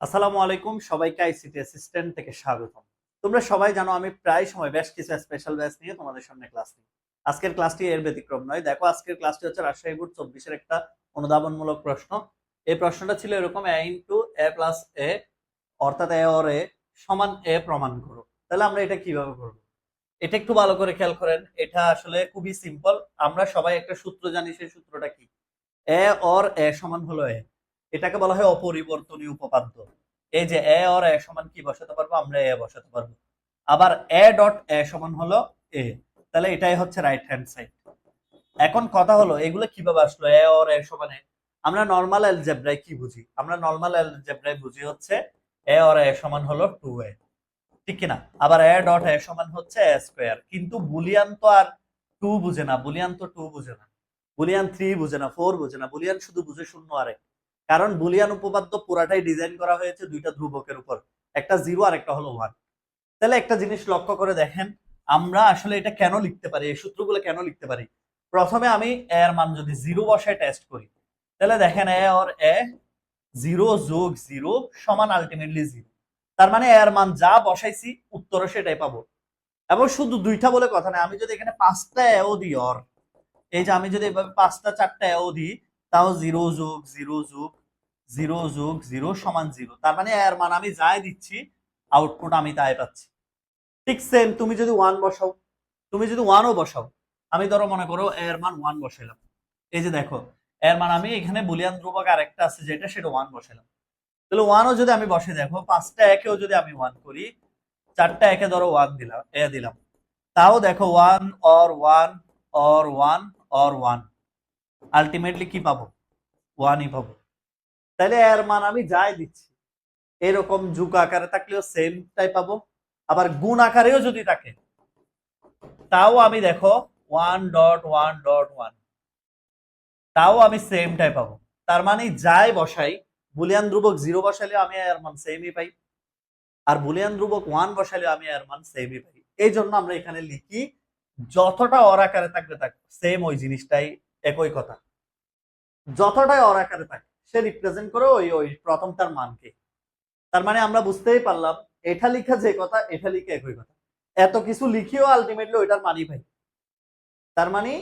আসসালামু আলাইকুম, সবাইকে আইসিটি অ্যাসিস্ট্যান্ট থেকে স্বাগতম। তোমরা সবাই জানো আমি প্রায় সময় বেশ কিছু স্পেশাল ব্যাচ নিয়ে তোমাদের সামনে ক্লাস নিই। আজকের ক্লাসটি এর ব্যতিক্রম নয়। দেখো, আজকের ক্লাসটি হচ্ছে রাজশাহী বোর্ড চব্বিশের একটা অনুধাবনমূলক প্রশ্ন। এই প্রশ্নটা ছিল এরকম এ ইন্টু এ প্লাস এ অর্থাৎ এ অর এ সমান এ প্রমাণ করো। তাহলে আমরা এটা কীভাবে করব? এটা একটু ভালো করে খেয়াল করেন। এটা আসলে খুবই সিম্পল আমরা সবাই একটা সূত্র জানি, সেই সূত্রটা কি? এ অর এ সমান হলো এ এটাকে বলা হয় অপরিবর্তনীয় উপপাদ্য। এই যে এ অর এ সমান কি বসাতে পারব? আমরা এ বসাতে পারব। আবার এ ডট এ সমান হলো এ। তাহলে এটাই হচ্ছে রাইট হ্যান্ড সাইড এখন কথা হলো, এগুলো কীভাবে আসলো? এ অর এ সমান এ আমরা নর্মাল অ্যালজেব্রায় কি বুঝি? আমরা নর্মাল অ্যালজেব্রায় বুঝি হচ্ছে এ অর এ সমান হলো টু এ ঠিক কিনা? আবার এ ডট এ সমান হচ্ছে এ স্কোয়ার কিন্তু বুলিয়ান তো আর টু বুঝে না। বুলিয়ান তো টু বুঝে না। বুলিয়ান থ্রি বুঝে না ফোর বুঝে না। বুলিয়ান শুধু বুঝে শূন্য আর এক কারণ বুলিয়ান উপপাদ্য পুরাটাই ডিজাইন করা হয়েছে দুইটা ধ্রুবকের উপর। একটা জিরো আর একটা হলো ওয়ান তাহলে একটা জিনিস লক্ষ্য করে দেখেন, আমরা আসলে এটা কেন লিখতে পারি? এই সূত্রগুলো কেন লিখতে পারি? প্রথমে আমি এ এর মান যদি জিরো বসায় টেস্ট করি, তাহলে দেখেন এ অর এ জিরো যোগ জিরো সমান আলটিমেটলি জিরো তার মানে এর মান যা বসাইছি উত্তরও সেটাই পাবো। এবং শুধু দুইটা বলে কথা না আমি যদি এখানে পাঁচটা এও দিই অর এই যে আমি যদি এভাবে পাঁচটা, চারটা এও দিই, তাও জিরো যোগ জিরো যোগ জিরো যোগ জিরো সমান জিরো। তার মানে এর মান আমি যাই দিচ্ছি আউটপুট আমি তাই পাচ্ছি। ঠিক সেম তুমি যদি ওয়ান বসাও, তুমি যদি ওয়ানও বসাও, আমি ধরো মনে করো এর মান ওয়ান বসাইলাম। এই যে দেখো, এর মান আমি এখানে বুলিয়ান ধ্রুবক আর একটা আছে যেটা সেটা ওয়ান বসাইলাম। তাহলে ওয়ানও যদি আমি বসে দেখো, পাঁচটা একেও যদি আমি ওয়ান করি, চারটা একে ধরো ওয়ান দিলাম এ দিলাম। তাও দেখো one or one or one or one ultimately কি পাবো? ওয়ানই পাবো। তাহলে এর মান আমি যাই দিচ্ছি। এরকম যুগ আকারে থাকলেও সেম টাই পাবো। আবার গুণ আকারেও যদি থাকে, তাও আমি দেখো one dot one dot one তাও আমি সেম টাই পাবো। তার মানে যাই বসাই, বুলিয়ান ধ্রুবক জিরো বসালে আমি এর মান সেমই পাই, আর বুলিয়ান ধ্রুবক ওয়ান বসালে আমি এর মান সেমই পাই। এই জন্য আমরা এখানে লিখি, যতটা অর আকারে থাকবে থাক সেম ওই জিনিসটাই একই কথা। যতটাই অর আকারে থাকে সে রিপ্রেজেন্ট করে ওই ওই প্রথমটার মানকে। তার মানে আমরা বুঝতেই পারলাম, এটা লিখা যে কথা, এটা লিখে একই কথা। এত কিছু লিখিও আলটিমেটলি ওইটার মানি পাই তার মানে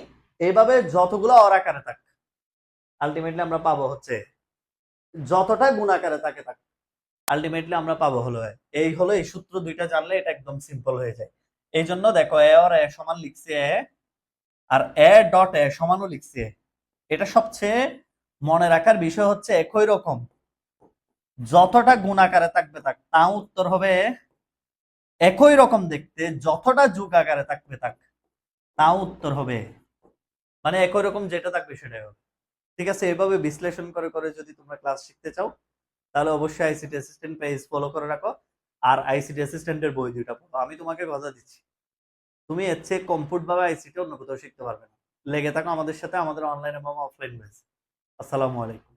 এইভাবে যতগুলো অর আকারে থাক আলটিমেটলি আমরা পাবো হচ্ছে যতটা গুণ আকারে থাকে থাক আলটিমেটলি আমরা পাবো হলো এই হলো, এই সূত্র দুইটা জানলে এটা একদম সিম্পল হয়ে যায়। এই জন্য দেখো, এ আর এ সমান লিখছে এ, আর এ ডট এ সমানও লিখছে। এটা সবচেয়ে মনে রাখার বিষয় হচ্ছে একই রকম। যতটা গুণ আকারে থাকবে থাক, তাও উত্তর হবে একই রকম দেখতে, যতটা যুগ আকারে থাকবে থাক, তাও উত্তর হবে। মানে একই রকম যেটা থাকবে সেটাই হবে। ঠিক আছে, এভাবে বিশ্লেষণ করে করে যদি তোমরা ক্লাস শিখতে চাও, তাহলে অবশ্যই আইসিটি অ্যাসিস্ট্যান্ট পেজ ফলো করে রাখো। আর আইসিটি অ্যাসিস্ট্যান্টের বই দুইটা পড়ো। আমি তোমাকে কথা দিচ্ছি। তুমি এর চেয়ে কমফোর্ট ভাবে আইসিটি অন্য কোথাও শিখতে পারবে না। লেগে থাকো আমাদের সাথে, আমাদের অনলাইন এবং অফলাইন বেস আসসালামু আলাইকুম।